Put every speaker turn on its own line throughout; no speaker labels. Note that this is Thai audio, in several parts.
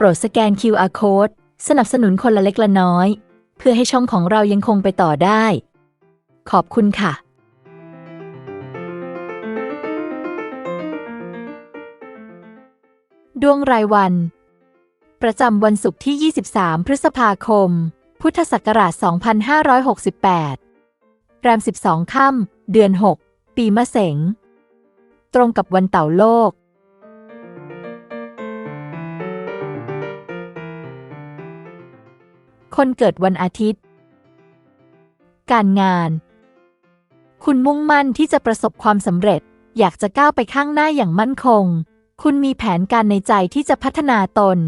โปรดสแกน QR Code สนับสนุนคนละเล็กละน้อย เพื่อให้ช่องของเรายังคงไปต่อได้ ขอบคุณค่ะดวงรายวัน ประจำวันศุกร์ที่ 23 พฤษภาคม พุทธศักราช 2568 แรม 12 ค่ำ เดือน 6 ปีมะเสง ตรงกับวันเต่าโลก คนเกิดวันอาทิตย์ การงาน คุณมุ่งมั่นที่จะประสบความสำเร็จ อยากจะก้าวไปข้างหน้าอย่างมั่นคง คุณมีแผนการในใจที่จะพัฒนาตน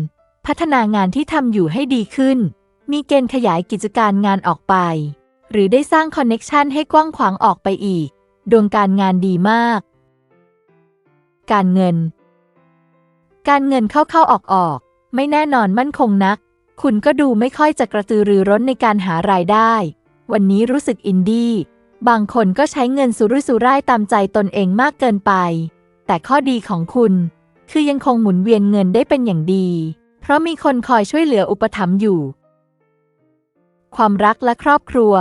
พัฒนางานที่ทำอยู่ให้ดีขึ้น มีเกณฑ์ขยายกิจการงานออกไป หรือได้สร้างคอนเน็กชันให้กว้างขวางออกไปอีก ดวงการงานดีมาก การเงิน การเงินเข้าเข้าออกออกๆไม่แน่นอนมั่นคงนัก คุณก็ดูไม่ค่อยจะกระตือรือร้นในการหารายได้ วันนี้รู้สึกอินดี้บางคนก็ใช้เงินสุรุ่ยสุร่ายตามใจตนเองมากเกินไป แต่ข้อดีของคุณ คือยังคงหมุนเวียนเงินได้เป็นอย่างดี เพราะมีคนคอยช่วยเหลืออุปถัมภ์อยู่ ความรักและครอบครัว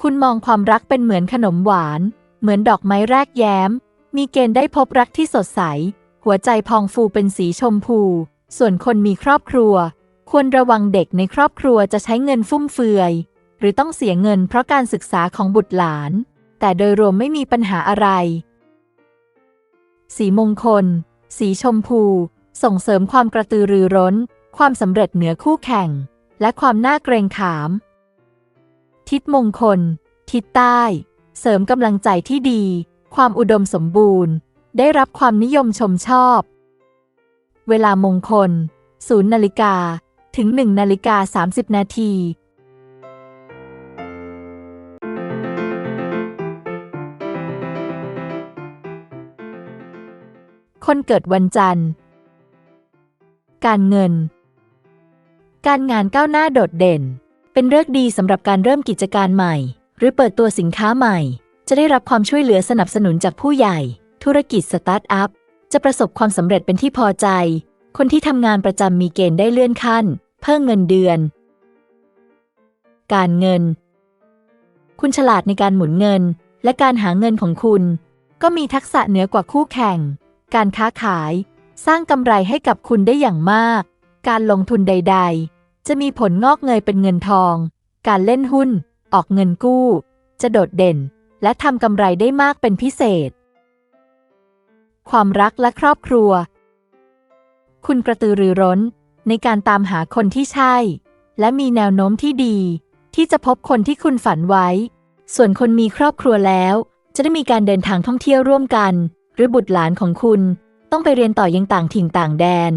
คุณมองความรักเป็นเหมือนขนมหวาน เหมือนดอกไม้แรกแย้ม มีเกณฑ์ได้พบรักที่สดใส หัวใจพองฟูเป็นสีชมพู ส่วนคนมีครอบครัว ควรระวังเด็กในครอบครัวจะใช้เงินฟุ่มเฟือย หรือต้องเสียเงินเพราะการศึกษาของบุตรหลาน แต่โดยรวมไม่มีปัญหาอะไร สีมงคล สีชมพู ส่งเสริมความกระตือรือร้น ความสำเร็จเหนือคู่แข่ง และความน่าเกรงขาม ทิศมงคล ทิศใต้ เสริมกำลังใจที่ดี ความอุดมสมบูรณ์ ได้รับความนิยมชมชอบ เวลามงคล0นาฬิกา ถึง 1 นาฬิกา 30 นาทีคนเกิดวันจันทร์ การเงิน การงานก้าวหน้าโดดเด่น เป็นเรื่องดีสำหรับการเริ่มกิจการใหม่ หรือเปิดตัวสินค้าใหม่ จะได้รับความช่วยเหลือสนับสนุนจากผู้ใหญ่ ธุรกิจสตาร์ทอัพ จะประสบความสำเร็จเป็นที่พอใจ คนที่ทำงานประจำมีเกณฑ์ได้เลื่อนขั้น เพิ่มเงินเดือน การเงิน คุณฉลาดในการหมุนเงิน และการหาเงินของคุณ ก็มีทักษะเหนือกว่าคู่แข่ง การค้าขาย สร้างกำไรให้กับคุณได้อย่างมาก การลงทุนใด ๆ จะมีผลงอกเงยเป็นเงินทอง การเล่นหุ้น ออกเงินกู้ จะโดดเด่น และทำกำไรได้มากเป็นพิเศษ ความรักและครอบครัว คุณกระตือรือร้น ในการตามหาคนที่ใช่ และมีแนวโน้มที่ดี ที่จะพบคนที่คุณฝันไว้ ส่วนคนมีครอบครัวแล้ว จะได้มีการเดินทางท่องเที่ยวร่วมกัน หรือบุตรหลานของคุณ ต้องไปเรียนต่อยังต่างถิ่นต่างแดน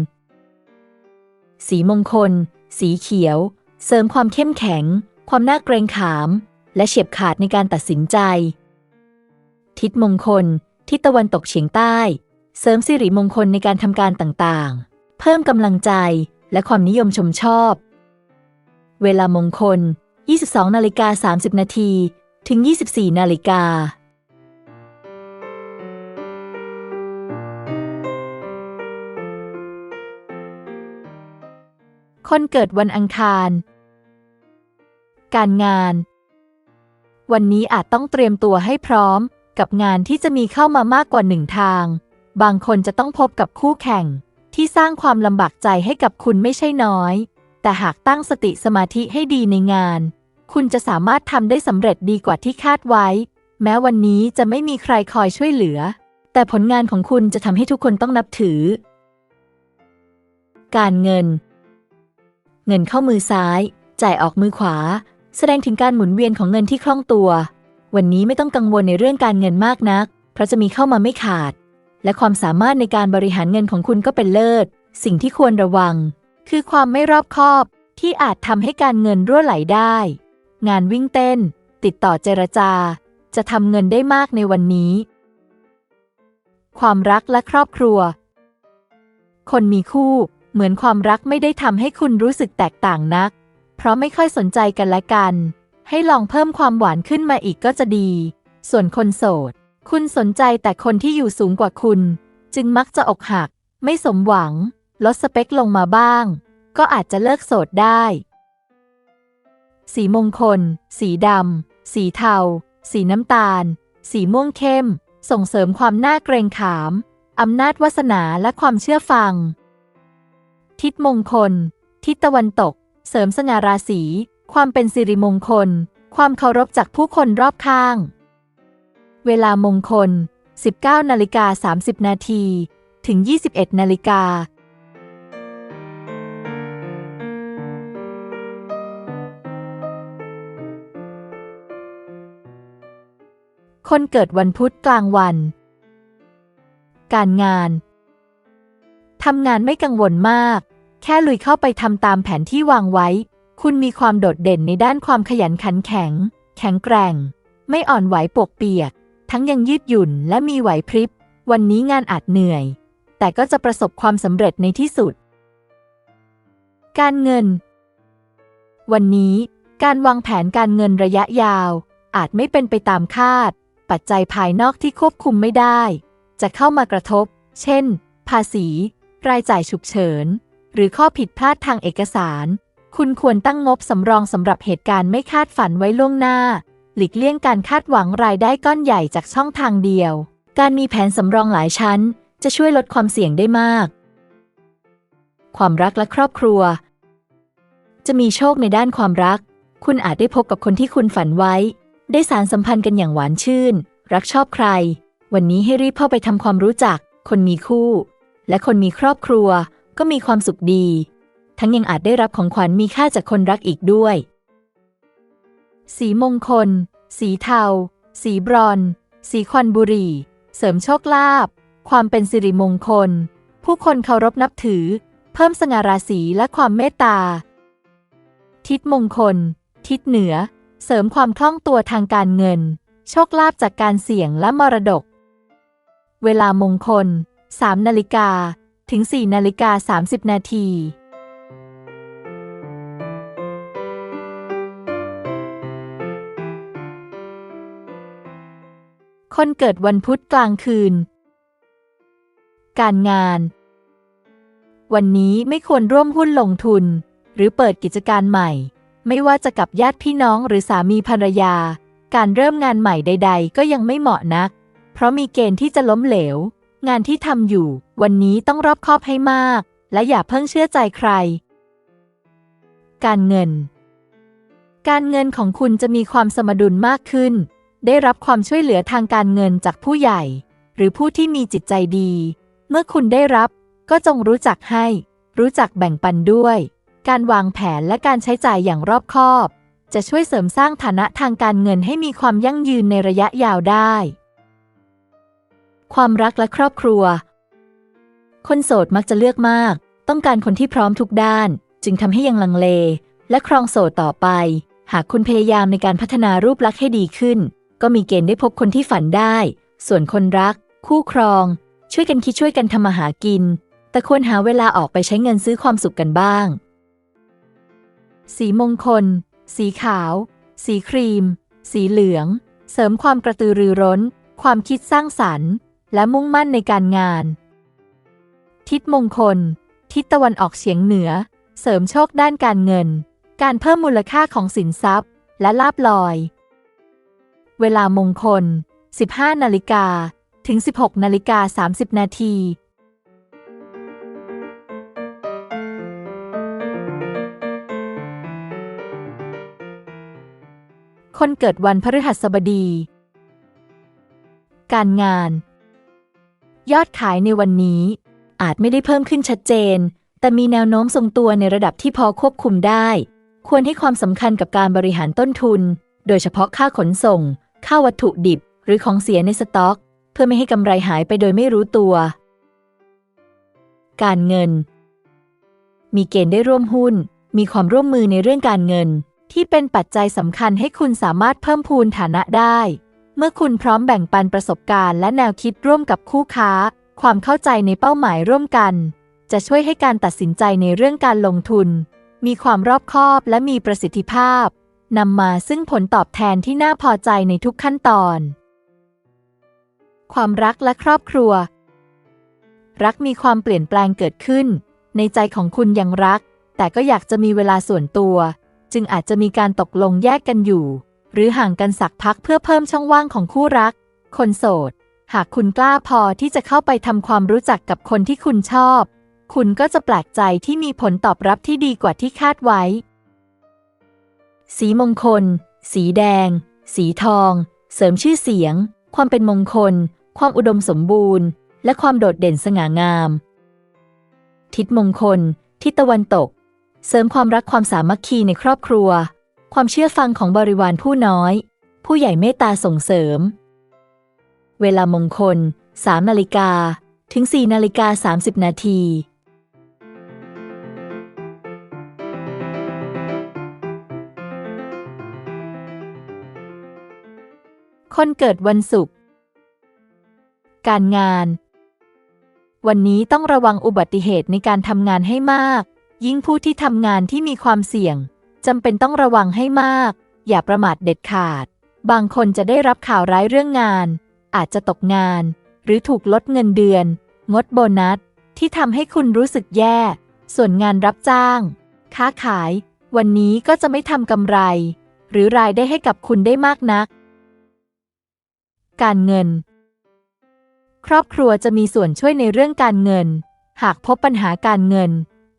สีมงคล สีเขียว เสริมความเข้มแข็ง ความน่าเกรงขาม และเฉียบขาดในการตัดสินใจ ทิศมงคล ทิศตะวันตกเฉียงใต้ เสริมสิริมงคลในการทำการต่างๆ เพิ่มกำลังใจและความนิยมชมชอบ เวลามงคล 22 นาฬิกา 30 นาทีถึง 24 นาฬิกาคนเกิดวันอังคาร การงาน วันนี้อาจต้องเตรียมตัวให้พร้อมกับงานที่จะมีเข้ามามากกว่าหนึ่งทาง บางคนจะต้องพบกับคู่แข่ง ที่สร้างความลำบากใจให้กับคุณไม่ใช่น้อย แต่หากตั้งสติสมาธิให้ดีในงาน คุณจะสามารถทำได้สำเร็จดีกว่าที่คาดไว้ แม้วันนี้จะไม่มีใครคอยช่วยเหลือ แต่ผลงานของคุณจะทำให้ทุกคนต้องนับถือ การเงิน เงินเข้ามือซ้าย จ่ายออกมือขวา แสดงถึงการหมุนเวียนของเงินที่คล่องตัว วันนี้ไม่ต้องกังวลในเรื่องการเงินมากนัก เพราะจะมีเข้ามาไม่ขาด และความสามารถในการบริหารเงินของคุณก็เป็นเลิศ สิ่งที่ควรระวัง คือความไม่รอบคอบที่อาจทำให้การเงินรั่วไหลได้ งานวิ่งเต้น ติดต่อเจรจา จะทำเงินได้มากในวันนี้ ความรักและครอบครัว คนมีคู่ เหมือนความรักไม่ได้ทำให้คุณรู้สึกแตกต่างนัก เพราะไม่ค่อยสนใจกันและกัน ให้ลองเพิ่มความหวานขึ้นมาอีกก็จะดี ส่วนคนโสด คุณสนใจแต่คนที่อยู่สูงกว่าคุณ จึงมักจะอกหัก ไม่สมหวัง ลดสเปคลงมาบ้าง ก็อาจจะเลิกโสดได้ สีมงคล สีดำ สีเทา สีน้ำตาล สีม่วงเข้ม ส่งเสริมความน่าเกรงขาม อำนาจวาสนาและความเชื่อฟัง ทิศมงคล ทิศตะวันตก เสริมสง่าราศี ความเป็นสิริมงคล ความเคารพจากผู้คนรอบข้าง เวลามงคล 19นาฬิกา30 นาที ถึง 21นาฬิกาคนเกิดวันพุธกลางวัน การงาน ทำงานไม่กังวลมาก แค่ลุยเข้าไปทำตามแผนที่วางไว้ คุณมีความโดดเด่นในด้านความขยันขันแข็ง แข็งแกร่ง ไม่อ่อนไหวปวกเปียก ทั้งยังยืดหยุ่นและมีไหวพริบ วันนี้งานอาจเหนื่อย แต่ก็จะประสบความสำเร็จในที่สุด การเงิน วันนี้การวางแผนการเงินระยะยาว อาจไม่เป็นไปตามคาด ปัจจัยภายนอกที่ควบคุมไม่ได้ จะเข้ามากระทบ เช่น ภาษี รายจ่ายฉุกเฉิน หรือข้อผิดพลาดทางเอกสาร คุณควรตั้งงบสำรองสำหรับเหตุการณ์ไม่คาดฝันไว้ล่วงหน้า หลีกเลี่ยงการคาดหวังรายได้ก้อนใหญ่จากช่องทางเดียว การมีแผนสำรองหลายชั้น จะช่วยลดความเสี่ยงได้มาก ความรักและครอบครัว จะมีโชคในด้านความรัก คุณอาจได้พบกับคนที่คุณฝันไว้ ได้สารสัมพันธ์กันอย่างหวานชื่น รักชอบใคร วันนี้ให้รีบเข้าไปทำความรู้จัก คนมีคู่ และคนมีครอบครัว ก็มีความสุขดี ทั้งยังอาจได้รับของขวัญมีค่าจากคนรักอีกด้วย สีมงคล สีเทา สีบรอน สีควันบุรี เสริมโชคลาภ ความเป็นสิริมงคล ผู้คนเคารพนับถือ เพิ่มสง่าราศีและความเมตตา ทิศมงคล ทิศเหนือ เสริมความคล่องตัวทางการเงิน โชคลาภจากการเสี่ยงและมรดก เวลามงคล3นาฬิกาถึง4นาฬิกา30 นาที คนเกิดวันพุธกลางคืน การงาน วันนี้ไม่ควรร่วมหุ้นลงทุน หรือเปิดกิจการใหม่ ไม่ว่าจะกับญาติพี่น้องหรือสามีภรรยา การเริ่มงานใหม่ใด ๆ ก็ยังไม่เหมาะนัก เพราะมีเกณฑ์ที่จะล้มเหลว งานที่ทำอยู่ วันนี้ต้องรอบคอบให้มาก และอย่าเพิ่งเชื่อใจใคร การเงิน การเงินของคุณจะมีความสมดุลมากขึ้น ได้รับความช่วยเหลือทางการเงินจากผู้ใหญ่ หรือผู้ที่มีจิตใจดี เมื่อคุณได้รับ ก็จงรู้จักให้ รู้จักแบ่งปันด้วย การวางแผนและการใช้จ่ายอย่างรอบคอบ จะช่วยเสริมสร้างฐานะทางการเงินให้มีความยั่งยืนในระยะยาวได้ ความรักและครอบครัว คนโสดมักจะเลือกมาก ต้องการคนที่พร้อมทุกด้าน จึงทำให้ยังลังเล และครองโสดต่อไป หากคุณพยายามในการพัฒนารูปลักษณ์ให้ดีขึ้น ก็มีเกณฑ์ได้พบคนที่ฝันได้ ส่วนคนรัก คู่ครอง ช่วยกันคิดช่วยกันทำมาหากิน แต่ควรหาเวลาออกไปใช้เงินซื้อความสุขกันบ้าง สีมงคล สีขาว สีครีม สีเหลือง เสริมความกระตือรือร้น ความคิดสร้างสรรค์ และมุ่งมั่นในการงาน ทิศมงคล ทิศตะวันออกเฉียงเหนือ เสริมโชคด้านการเงิน การเพิ่มมูลค่าของสินทรัพย์ และลาบลอย เวลามงคล 15 นาฬิกา ถึง 16 นาฬิกา 30 นาทีคนเกิดวันพฤหัสบดี การงาน ยอดขายในวันนี้ อาจไม่ได้เพิ่มขึ้นชัดเจน แต่มีแนวโน้มทรงตัวในระดับที่พอควบคุมได้ ควรให้ความสำคัญกับการบริหารต้นทุน โดยเฉพาะค่าขนส่ง ค่าวัตถุดิบ หรือของเสียในสต็อก เพื่อไม่ให้กำไรหายไปโดยไม่รู้ตัว การเงิน มีเกณฑ์ได้ร่วมหุ้น มีความร่วมมือในเรื่องการเงิน ที่เป็นปัจจัยสำคัญให้คุณสามารถเพิ่มพูนฐานะได้ เมื่อคุณพร้อมแบ่งปันประสบการณ์และแนวคิดร่วมกับคู่ค้า ความเข้าใจในเป้าหมายร่วมกัน จะช่วยให้การตัดสินใจในเรื่องการลงทุน มีความรอบคอบและมีประสิทธิภาพ นำมาซึ่งผลตอบแทนที่น่าพอใจในทุกขั้นตอน ความรักและครอบครัว รักมีความเปลี่ยนแปลงเกิดขึ้น ในใจของคุณยังรัก แต่ก็อยากจะมีเวลาส่วนตัว จึงอาจจะมีการตกลงแยกกันอยู่ หรือห่างกันสักพักเพื่อเพิ่มช่องว่างของคู่รัก คนโสด หากคุณกล้าพอที่จะเข้าไปทำความรู้จักกับคนที่คุณชอบ คุณก็จะแปลกใจที่มีผลตอบรับที่ดีกว่าที่คาดไว้ สีมงคล สีแดง สีทอง เสริมชื่อเสียง ความเป็นมงคล ความอุดมสมบูรณ์ และความโดดเด่นสง่างาม ทิศมงคล ทิศตะวันตก เสริมความรักความสามัคคีในครอบครัว ความเชื่อฟังของบริวารผู้น้อย ผู้ใหญ่เมตตาส่งเสริม เวลามงคล3นาฬิกาถึง4นาฬิกา30 นาที คนเกิดวันศุกร์ การงาน วันนี้ต้องระวังอุบัติเหตุในการทำงานให้มาก ยิ่งผู้ที่ทำงานที่มีความเสี่ยงจำเป็นต้องระวังให้มาก อย่าประมาทเด็ดขาด บางคนจะได้รับข่าวร้ายเรื่องงาน อาจจะตกงาน หรือถูกลดเงินเดือน งดโบนัส ที่ทำให้คุณรู้สึกแย่ ส่วนงานรับจ้าง ค้าขาย วันนี้ก็จะไม่ทำกำไร หรือรายได้ให้กับคุณได้มากนัก การเงิน ครอบครัวจะมีส่วนช่วยในเรื่องการเงิน หากพบปัญหาการเงิน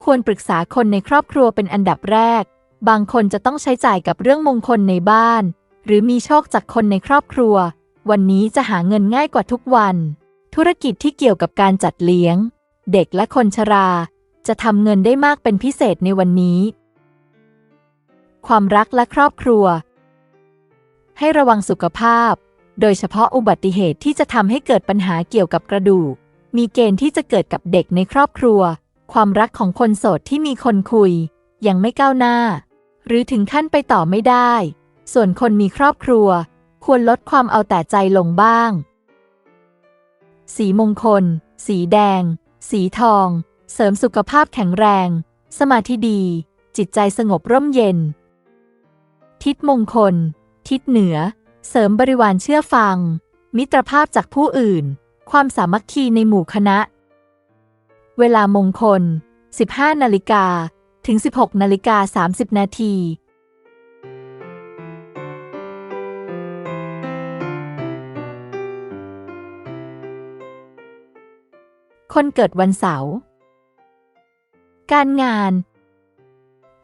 ควรปรึกษาคนในครอบครัวเป็นอันดับแรก บางคนจะต้องใช้จ่ายกับเรื่องมงคลในบ้าน หรือมีโชคจากคนในครอบครัว วันนี้จะหาเงินง่ายกว่าทุกวัน ธุรกิจที่เกี่ยวกับการจัดเลี้ยง เด็กและคนชรา จะทำเงินได้มากเป็นพิเศษในวันนี้ ความรักและครอบครัวให้ระวังสุขภาพ โดยเฉพาะอุบัติเหตุที่จะทำให้เกิดปัญหาเกี่ยวกับกระดูก มีเกณฑ์ที่จะเกิดกับเด็กในครอบครัว ความรักของคนโสดที่มีคนคุย ยังไม่ก้าวหน้า หรือถึงขั้นไปต่อไม่ได้ ส่วนคนมีครอบครัว ควรลดความเอาแต่ใจลงบ้าง สีมงคล สีแดง สีทอง เสริมสุขภาพแข็งแรง สมาธิดี จิตใจสงบร่มเย็น ทิศมงคล ทิศเหนือ เสริมบริวารเชื่อฟัง มิตรภาพจากผู้อื่น ความสามัคคีในหมู่คณะ เวลามงคล 15 นาฬิกาถึง 16 นาฬิกา 30 นาทีคนเกิดวันเสาร์ การงาน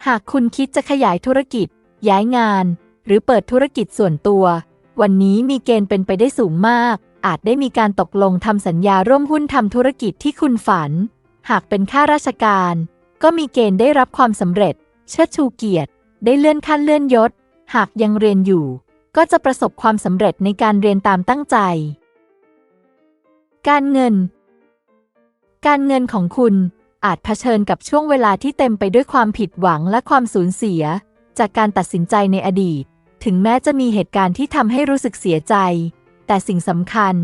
หากคุณคิดจะขยายธุรกิจ ย้ายงาน หรือเปิดธุรกิจส่วนตัว วันนี้มีเกณฑ์เป็นไปได้สูงมาก อาจได้มีการตกลงทำสัญญาร่วมหุ้นทำธุรกิจที่คุณฝัน หากเป็นข้าราชการ ก็มีเกณฑ์ได้รับความสำเร็จ เชิดชูเกียรติ ได้เลื่อนขั้นเลื่อนยศ หากยังเรียนอยู่ ก็จะประสบความสำเร็จในการเรียนตามตั้งใจ การเงิน การเงินของคุณอาจเผชิญกับช่วงเวลาที่เต็มไปด้วยความผิดหวังและความสูญเสีย จากการตัดสินใจในอดีต ถึงแม้จะมีเหตุการณ์ที่ทำให้รู้สึกเสียใจ แต่สิ่งสำคัญ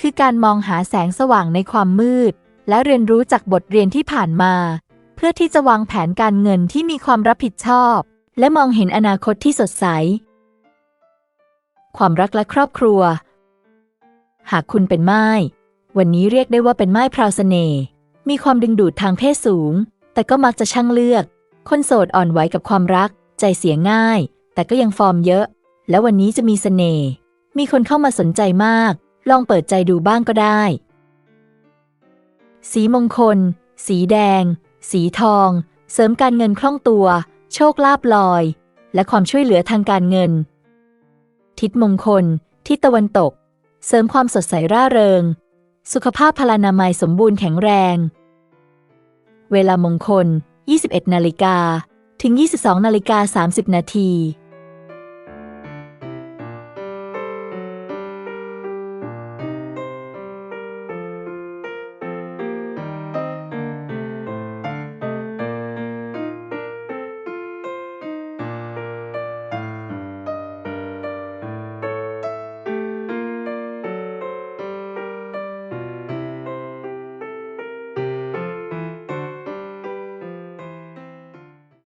คือการมองหาแสงสว่างในความมืด และเรียนรู้จากบทเรียนที่ผ่านมา เพื่อที่จะวางแผนการเงินที่มีความรับผิดชอบ และมองเห็นอนาคตที่สดใส ความรักและครอบครัว หากคุณเป็นไม้วันนี้เรียกได้ว่าเป็นไม้พราวเสน่ห์มีความดึงดูดทางเพศสูง แต่ก็มักจะช่างเลือก คนโสดอ่อนไหวกับความรัก ใจเสียง่าย แต่ก็ยังฟอร์มเยอะ และวันนี้จะมีเสน่ห์ มีคนเข้ามาสนใจมาก ลองเปิดใจดูบ้างก็ได้ สีมงคล สีแดง สีทอง เสริมการเงินคล่องตัว โชคลาภลอย และความช่วยเหลือทางการเงิน ทิศมงคล ทิศตะวันตก เสริมความสดใสร่าเริง สุขภาพพลานามัยสมบูรณ์แข็งแรง เวลามงคล 21 นาฬิกา ถึง 22 นาฬิกา 30 นาที